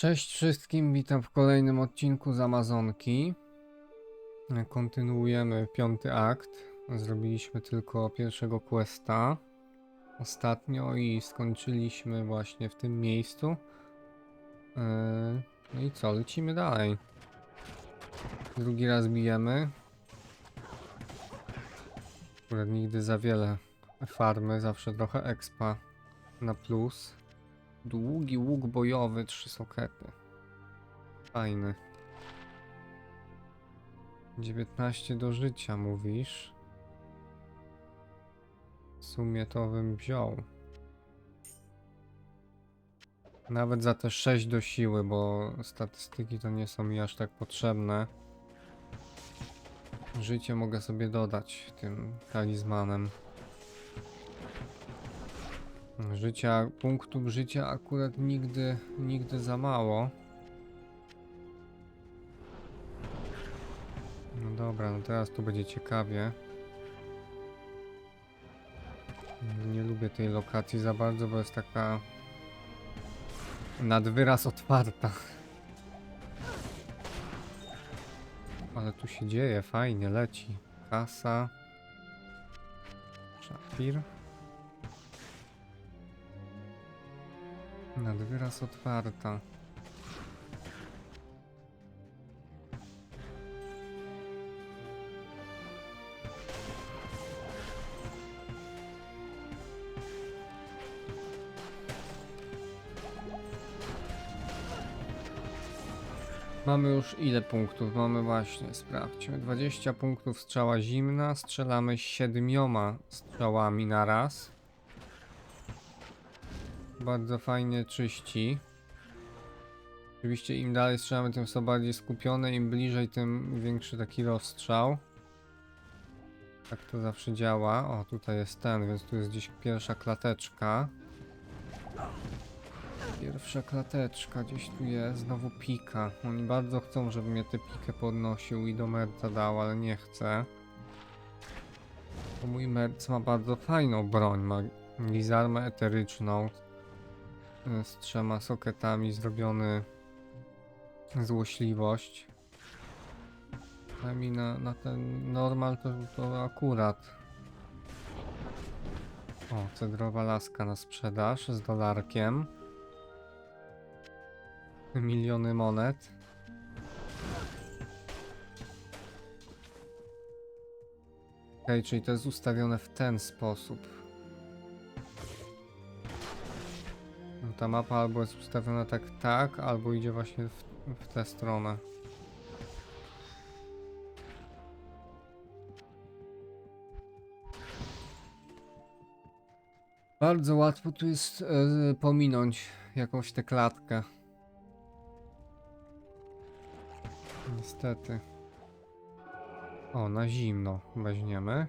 Cześć wszystkim, witam w kolejnym odcinku z Amazonki. Kontynuujemy piąty akt. Zrobiliśmy tylko pierwszego questa ostatnio i skończyliśmy właśnie w tym miejscu. Yy, No i co, lecimy dalej. Drugi raz bijemy. Akurat nigdy za wiele farmy, zawsze trochę expa na plus. Długi łuk bojowy, trzy sokety. Fajny. 19 do życia mówisz. W sumie to bym wziął. Nawet za te 6 do siły, bo statystyki to nie są mi aż tak potrzebne. Życie mogę sobie dodać tym talizmanem. Życia, punktów życia akurat nigdy, nigdy za mało. No dobra, no teraz tu będzie ciekawie. Nie lubię tej lokacji za bardzo, bo jest taka nad wyraz otwarta. Ale tu się dzieje, fajnie, leci. Kasa. Szafir. Nad wyraz otwarta. Mamy już ile punktów? Mamy właśnie, sprawdźmy. 20 punktów strzała zimna. Strzelamy siedmioma strzałami na raz. Bardzo fajnie czyści. Oczywiście im dalej strzelamy, tym są bardziej skupione, im bliżej, tym większy taki rozstrzał. Tak to zawsze działa. O, tutaj jest ten, więc tu jest gdzieś pierwsza klateczka. Pierwsza klateczka gdzieś tu jest, znowu pika. Oni bardzo chcą, żebym ja tę pikę podnosił i do merca dał, ale nie chcę. Bo mój merc ma bardzo fajną broń, ma lizarmę eteryczną z trzema soketami zrobiony złośliwość. Mi na, na ten normal to, to akurat. O, cedrowa laska na sprzedaż z dolarkiem. Miliony monet. Okej, czyli to jest ustawione w ten sposób. Ta mapa albo jest ustawiona tak tak, albo idzie właśnie w, w tę stronę. Bardzo łatwo tu jest e, pominąć jakąś tę klatkę. Niestety. O, na zimno weźmiemy.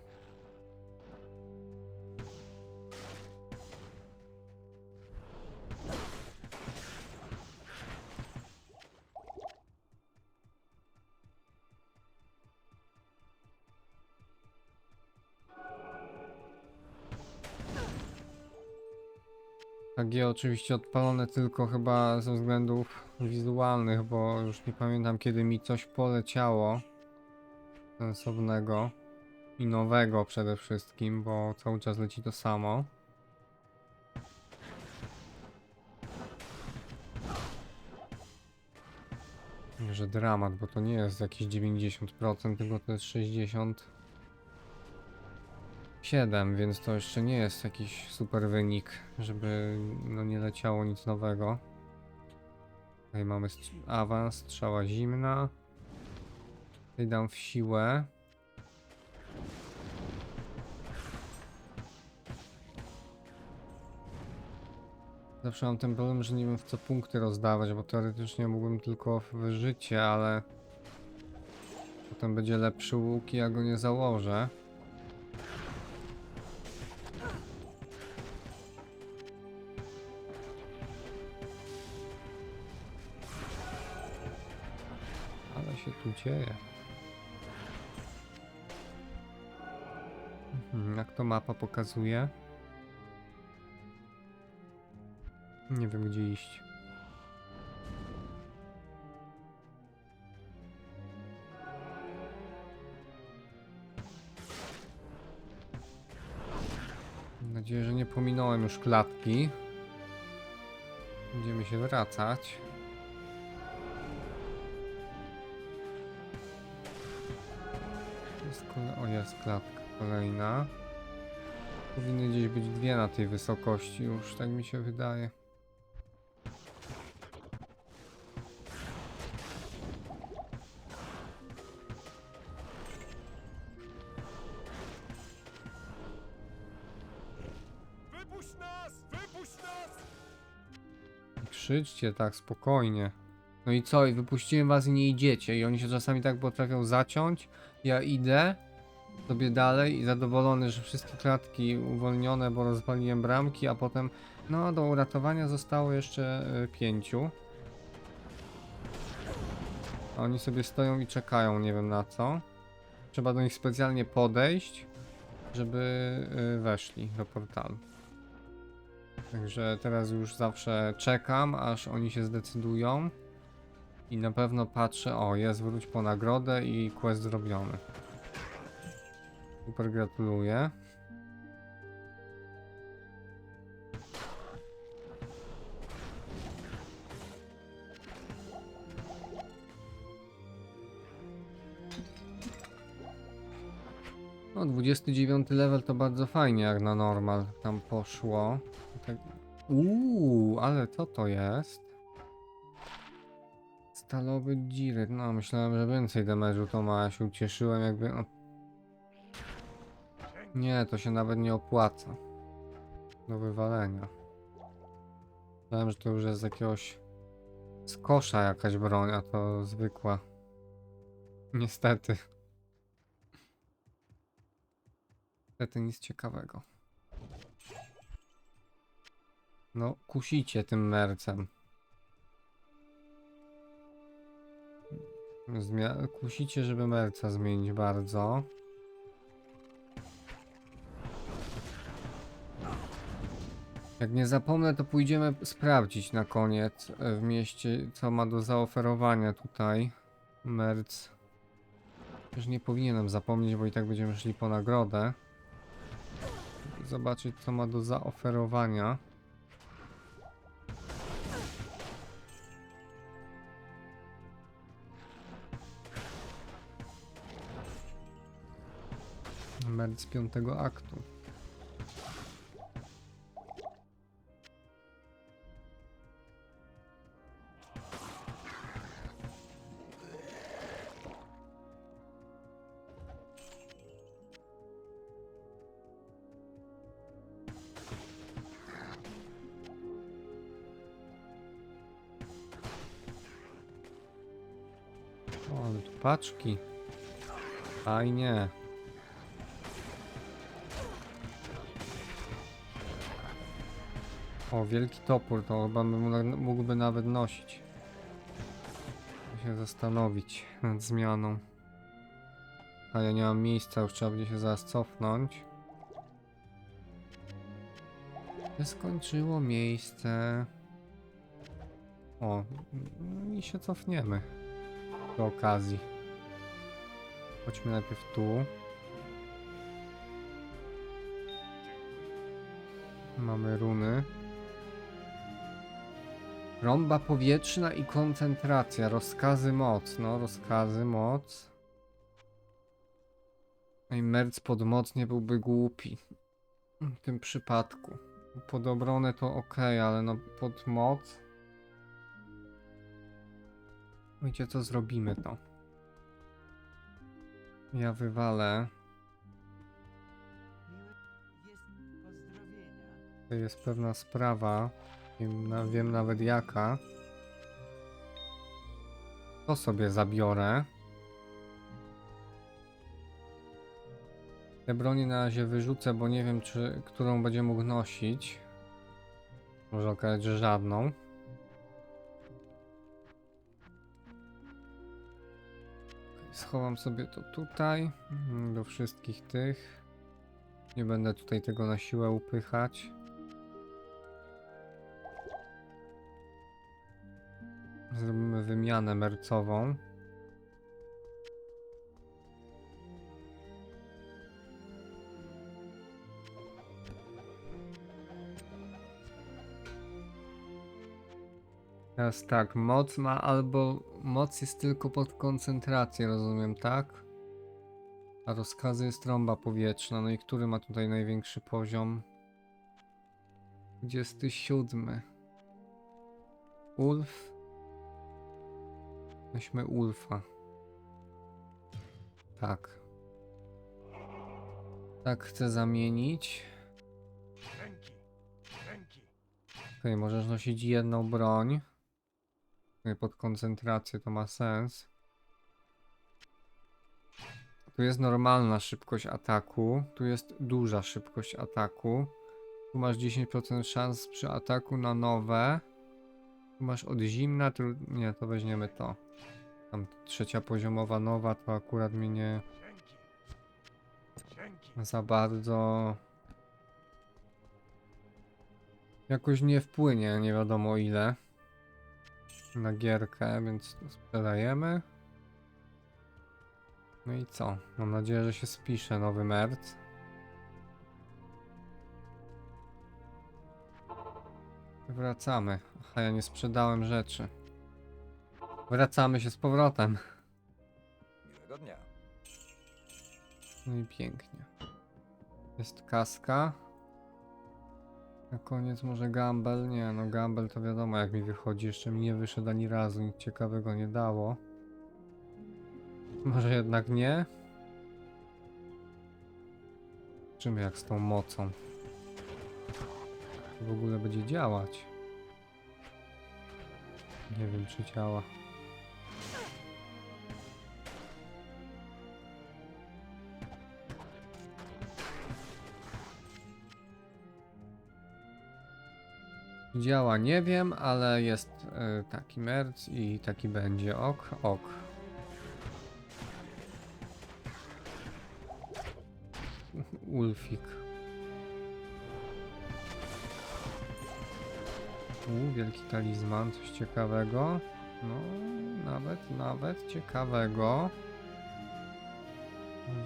AG oczywiście odpalone tylko chyba ze względów wizualnych, bo już nie pamiętam kiedy mi coś poleciało sensownego i nowego przede wszystkim, bo cały czas leci to samo. Że dramat, bo to nie jest jakieś 90%, tylko to jest 60. 7, więc to jeszcze nie jest jakiś super wynik, żeby no nie leciało nic nowego. Tutaj mamy awans, strzała zimna. Tutaj dam w siłę. Zawsze mam ten problem, że nie wiem w co punkty rozdawać, bo teoretycznie mógłbym tylko w życie, ale potem będzie lepszy łuk i ja go nie założę. dzieje? Mhm, jak to mapa pokazuje? Nie wiem gdzie iść. Mam nadzieję, że nie pominąłem już klatki. Będziemy się wracać. Jest kole... O, jest klatka kolejna. Powinny gdzieś być dwie na tej wysokości już, tak mi się wydaje. Wypuść nas! Wypuść nas! Krzyczcie tak spokojnie. No i co? I wypuściłem was i nie idziecie. I oni się czasami tak potrafią zaciąć. Ja idę sobie dalej i zadowolony, że wszystkie klatki uwolnione, bo rozwaliłem bramki, a potem no do uratowania zostało jeszcze y, pięciu. A oni sobie stoją i czekają, nie wiem na co. Trzeba do nich specjalnie podejść, żeby y, weszli do portalu. Także teraz już zawsze czekam, aż oni się zdecydują. I na pewno patrzę, o jest wróć po nagrodę i quest zrobiony. Super gratuluję. No 29 level to bardzo fajnie jak na normal tam poszło. Tak... Uuu, ale co to jest? Stalowy dziret. No, myślałem, że więcej damage'u to ma. Ja się ucieszyłem, jakby. No... Nie, to się nawet nie opłaca. Do wywalenia. Myślałem, że to już jest z jakiegoś. z kosza jakaś broń, a to zwykła. Niestety. Niestety nic ciekawego. No, kusicie tym mercem. Zmia kusicie, żeby merca zmienić bardzo. Jak nie zapomnę, to pójdziemy sprawdzić na koniec e, w mieście, co ma do zaoferowania tutaj. Merc. Już nie powinienem zapomnieć, bo i tak będziemy szli po nagrodę. Zobaczyć, co ma do zaoferowania. Merc piątego aktu. O, ale tu paczki. Fajnie. O, wielki topór, to chyba mógłby nawet nosić. Muszę się zastanowić nad zmianą. A ja nie mam miejsca, już trzeba będzie się zaraz cofnąć. Skończyło miejsce. O, i się cofniemy. Przy okazji. Chodźmy najpierw tu. Mamy runy. Rąba powietrzna i koncentracja. Rozkazy moc. No, rozkazy moc. No i merc pod moc nie byłby głupi. W tym przypadku. Pod obronę to ok, ale no pod moc. Wiecie co, zrobimy to. Ja wywalę. To jest pewna sprawa. Wiem, wiem nawet jaka. To sobie zabiorę. Te broni na razie wyrzucę, bo nie wiem, czy którą będzie mógł nosić. Może okazać, że żadną. Schowam sobie to tutaj. mm, Do wszystkich tych. Nie będę tutaj tego na siłę upychać. Zrobimy wymianę mercową. Teraz tak, moc ma albo. Moc jest tylko pod koncentrację, rozumiem, tak? A rozkazy jest trąba powietrzna. No i który ma tutaj największy poziom? 27. Ulf. Weźmy Ulfa. Tak. Tak chcę zamienić. Okej, możesz nosić jedną broń. Pod koncentrację to ma sens. Tu jest normalna szybkość ataku. Tu jest duża szybkość ataku. Tu masz 10% szans przy ataku na nowe. Tu masz od zimna. Tu... Nie, to weźmiemy to. Tam trzecia poziomowa nowa to akurat mnie nie za bardzo jakoś nie wpłynie, nie wiadomo ile na gierkę, więc sprzedajemy. No i co? Mam nadzieję, że się spisze nowy merc. Wracamy. Aha, ja nie sprzedałem rzeczy. Wracamy się z powrotem. Miłego dnia. No i pięknie. Jest kaska. Na koniec może Gamble? Nie, no Gamble to wiadomo jak mi wychodzi. Jeszcze mi nie wyszedł ani razu, nic ciekawego nie dało. Może jednak nie? Zobaczymy jak z tą mocą. Czy w ogóle będzie działać? Nie wiem czy działa. Działa, nie wiem, ale jest e, taki merc i taki będzie. Ok, ok. Ulfik. U, wielki talizman, coś ciekawego. No, nawet, nawet ciekawego.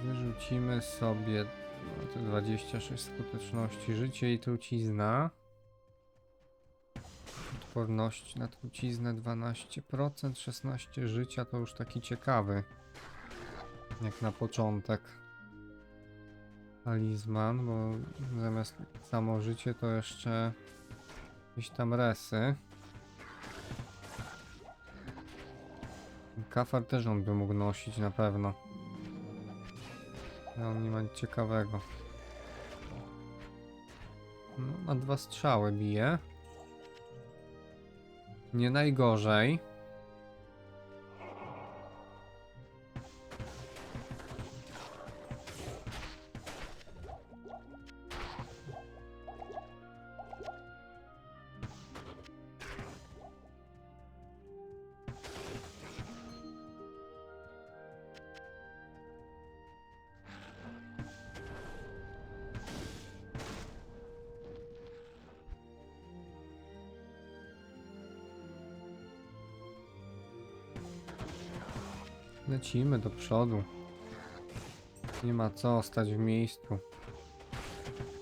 Wyrzucimy sobie no, te 26 skuteczności, życie i trucizna. Odporność na truciznę 12%, 16 życia to już taki ciekawy. Jak na początek. Talizman, bo zamiast samo życie to jeszcze jakieś tam resy. Kafar też on by mógł nosić na pewno. Ale on nie ma nic ciekawego. No, na dwa strzały bije. Nie najgorzej. Lecimy do przodu. Nie ma co stać w miejscu.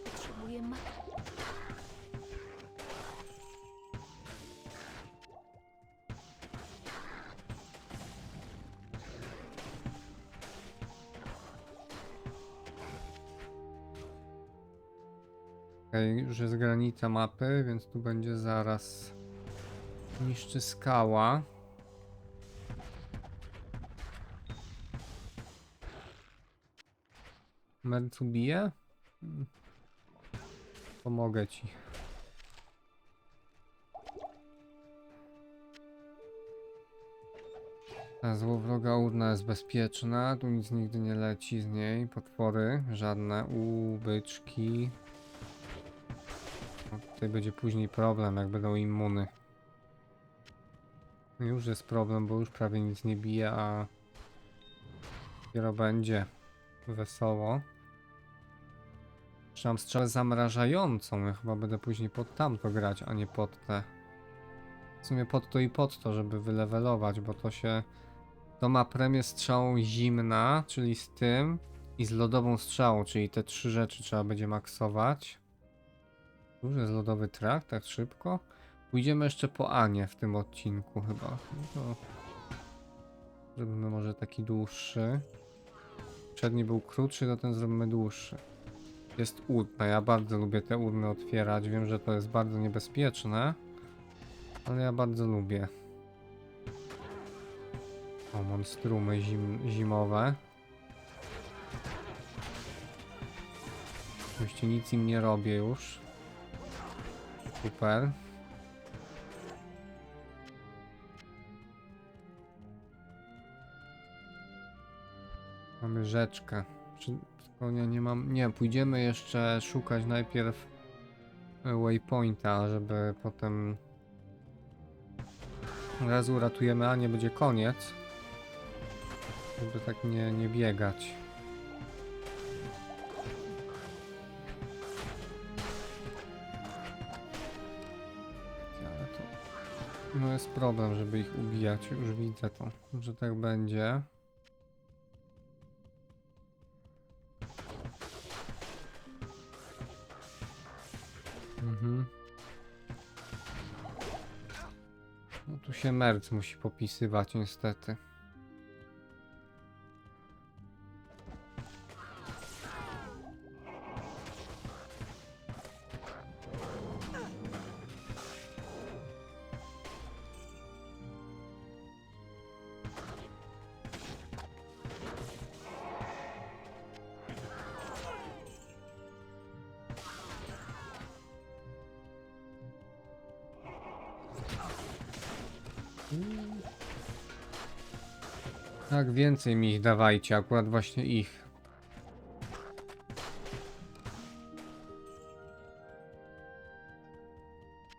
Potrzebuję ma... Okej, już jest granica mapy, więc tu będzie zaraz niszczy skała. Mercu bije? Mm. Pomogę ci. Ta złowroga urna jest bezpieczna, tu nic nigdy nie leci z niej, potwory żadne, u byczki. No, tutaj będzie później problem, jak będą immuny. Już jest problem, bo już prawie nic nie bije, a dopiero będzie wesoło. Jeszcze mam zamrażającą, ja chyba będę później pod tamto grać, a nie pod te. W sumie pod to i pod to, żeby wylewelować, bo to się... To ma premię strzałą zimna, czyli z tym, i z lodową strzałą, czyli te trzy rzeczy trzeba będzie maksować. Już jest lodowy trakt, tak szybko. Pójdziemy jeszcze po Anię w tym odcinku chyba. No. Zrobimy może taki dłuższy. Przedni był krótszy, to ten zrobimy dłuższy. Jest urna, ja bardzo lubię te urny otwierać. Wiem, że to jest bardzo niebezpieczne, ale ja bardzo lubię. O, monstrumy zim zimowe. Oczywiście nic im nie robię już. Super. Mamy rzeczkę. Konia nie mam? Nie, pójdziemy jeszcze szukać najpierw e, waypointa, żeby potem raz uratujemy, a nie będzie koniec. Żeby tak nie, nie biegać. No jest problem, żeby ich ubijać. Już widzę to, że tak będzie. Się merc musi popisywać niestety. Więcej mi ich dawajcie, akurat właśnie ich.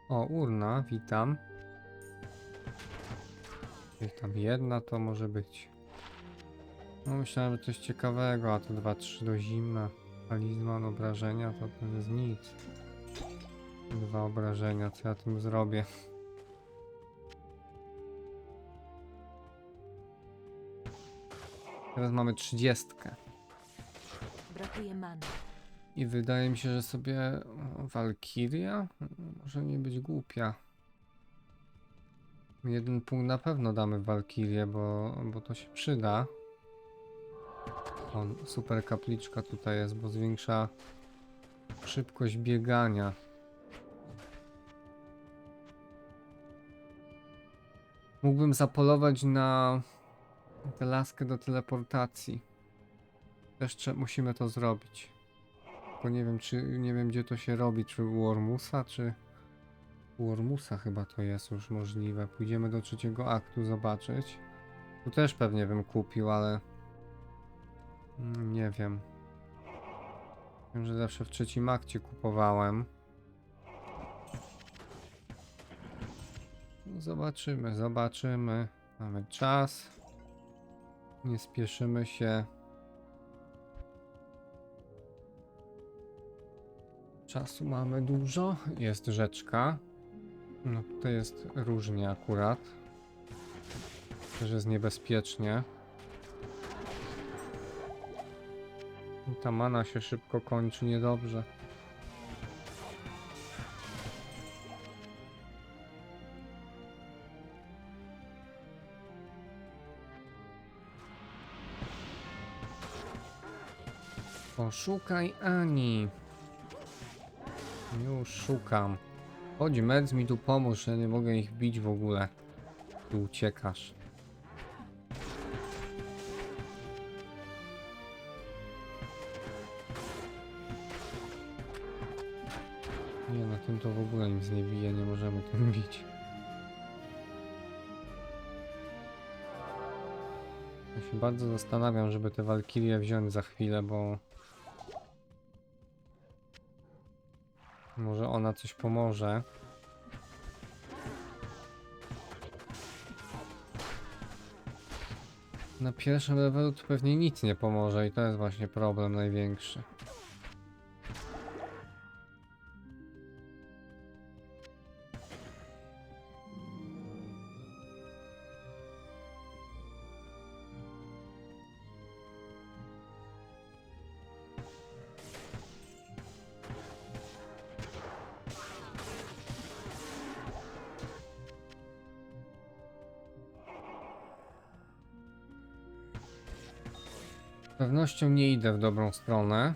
O, urna, witam. Niech tam jedna to może być. No myślałem, że coś ciekawego, a to 2-3 do zimna. Talizman, obrażenia, to to jest nic. Dwa obrażenia, co ja tym zrobię? Teraz mamy trzydziestkę. Brakuje many. I wydaje mi się, że sobie Walkiria może nie być głupia. Jeden punkt na pewno damy Walkirię, bo, bo to się przyda. O, super kapliczka tutaj jest, bo zwiększa szybkość biegania. Mógłbym zapolować na tę laskę do teleportacji. Też musimy to zrobić. Tylko nie wiem, czy nie wiem gdzie to się robi, czy u Ormusa, czy u Ormusa chyba to jest już możliwe. Pójdziemy do trzeciego aktu zobaczyć. Tu też pewnie bym kupił, ale nie wiem. Wiem, że zawsze w trzecim akcie kupowałem. Zobaczymy, zobaczymy. Mamy czas. Nie spieszymy się. Czasu mamy dużo. Jest rzeczka. No tutaj jest różnie akurat. Też jest niebezpiecznie. I ta mana się szybko kończy niedobrze. Poszukaj Ani. Już szukam. Chodź, Medz mi tu pomóż, ja nie mogę ich bić w ogóle. Tu uciekasz. Nie, na tym to w ogóle nic nie bije, nie możemy tym bić. Ja się bardzo zastanawiam, żeby te walkirie wziąć za chwilę, bo... Może ona coś pomoże. Na pierwszym levelu to pewnie nic nie pomoże i to jest właśnie problem największy. Z pewnością nie idę w dobrą stronę.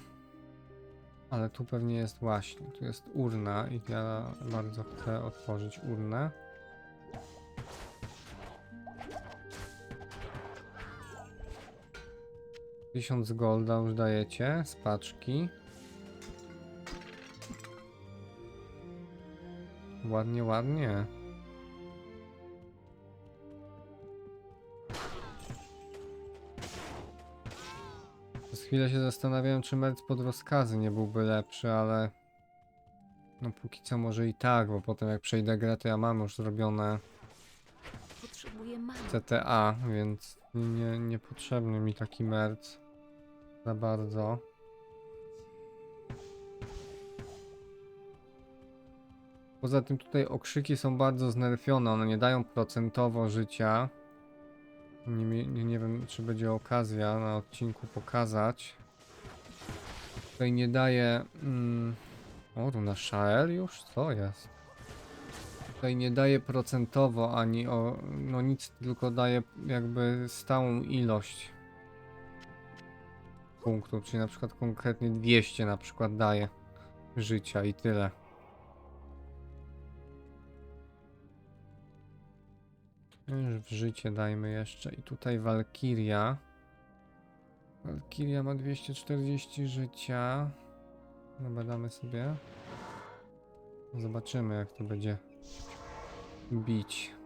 Ale tu pewnie jest właśnie. Tu jest urna i ja bardzo chcę otworzyć urnę. Tysiąc golda już dajecie z paczki. Ładnie, ładnie. Chwilę się zastanawiałem, czy Merc pod rozkazy nie byłby lepszy, ale... No póki co może i tak, bo potem jak przejdę grę, to ja mam już zrobione Potrzebuję. CTA, więc nie, niepotrzebny mi taki Merc za bardzo. Poza tym tutaj okrzyki są bardzo znerfione, one nie dają procentowo życia. Nie, nie, nie wiem, czy będzie okazja na odcinku pokazać. Tutaj nie daje... Mm, o, tu na Shael już? Co jest? Tutaj nie daje procentowo ani o... No nic, tylko daje jakby stałą ilość punktów, czyli na przykład konkretnie 200 na przykład daje życia i tyle. W życie dajmy jeszcze. I tutaj Walkiria. Walkiria ma 240 życia. Dobra, damy sobie. Zobaczymy jak to będzie bić.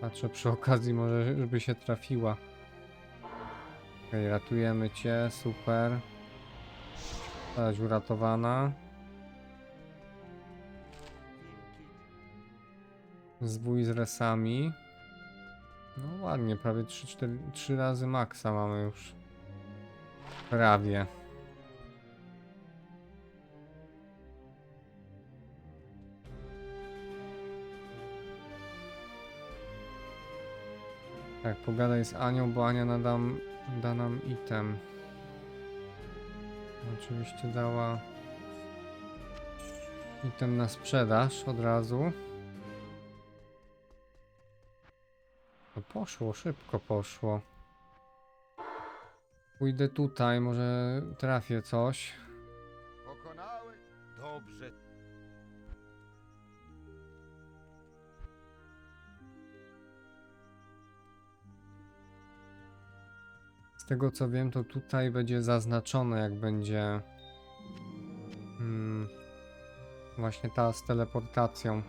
Patrzę przy okazji może, żeby się trafiła. Okej, ratujemy cię, super. Zostałaś uratowana. Zwój z resami. No ładnie, prawie 3, 4, 3 razy maksa mamy już. Prawie. Tak, pogadaj z Anią, bo Ania nadam, da nam item. Oczywiście dała item na sprzedaż od razu. Poszło, szybko poszło. Pójdę tutaj, może trafię coś. Pokonałeś? Dobrze. Z tego co wiem, to tutaj będzie zaznaczone, jak będzie mm, właśnie ta z teleportacją.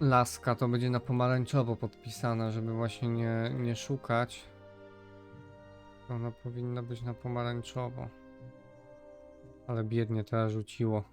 Laska to będzie na pomarańczowo podpisana, żeby właśnie nie, nie szukać. Ona powinna być na pomarańczowo. Ale biednie teraz rzuciło.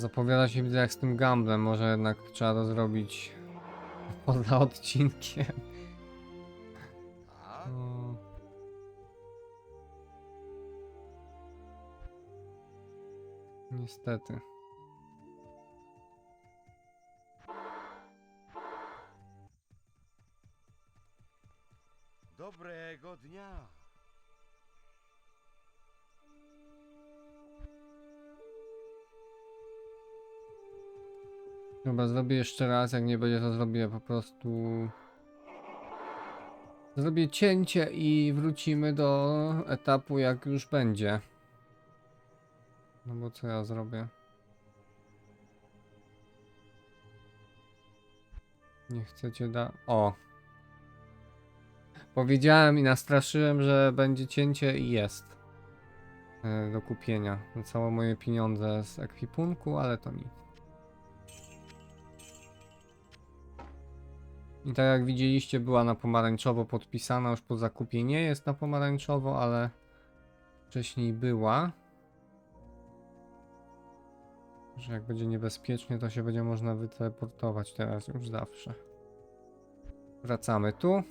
Zapowiada się widzę jak z tym gamblem. Może jednak trzeba to zrobić poza odcinkiem. Tak? No. Niestety. Dobra, zrobię jeszcze raz. Jak nie będzie, to zrobię po prostu. Zrobię cięcie i wrócimy do etapu, jak już będzie. No bo co ja zrobię? Nie chcecie da. O! Powiedziałem i nastraszyłem, że będzie cięcie i jest. e, Do kupienia. Całe moje pieniądze z ekwipunku, ale to nic. I tak jak widzieliście, była na pomarańczowo podpisana, już po zakupie nie jest na pomarańczowo, ale wcześniej była. Że jak będzie niebezpiecznie, to się będzie można wyteleportować teraz już zawsze. Wracamy tu.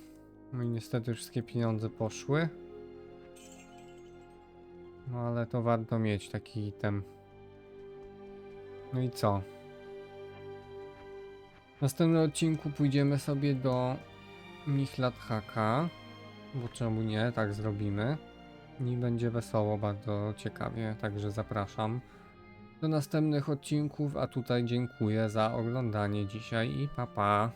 No i niestety wszystkie pieniądze poszły. No ale to warto mieć taki item. No i co? W następnym odcinku pójdziemy sobie do Michladhaka. Bo czemu nie? Tak zrobimy. I będzie wesoło, bardzo ciekawie, także zapraszam do następnych odcinków, a tutaj dziękuję za oglądanie dzisiaj i pa pa.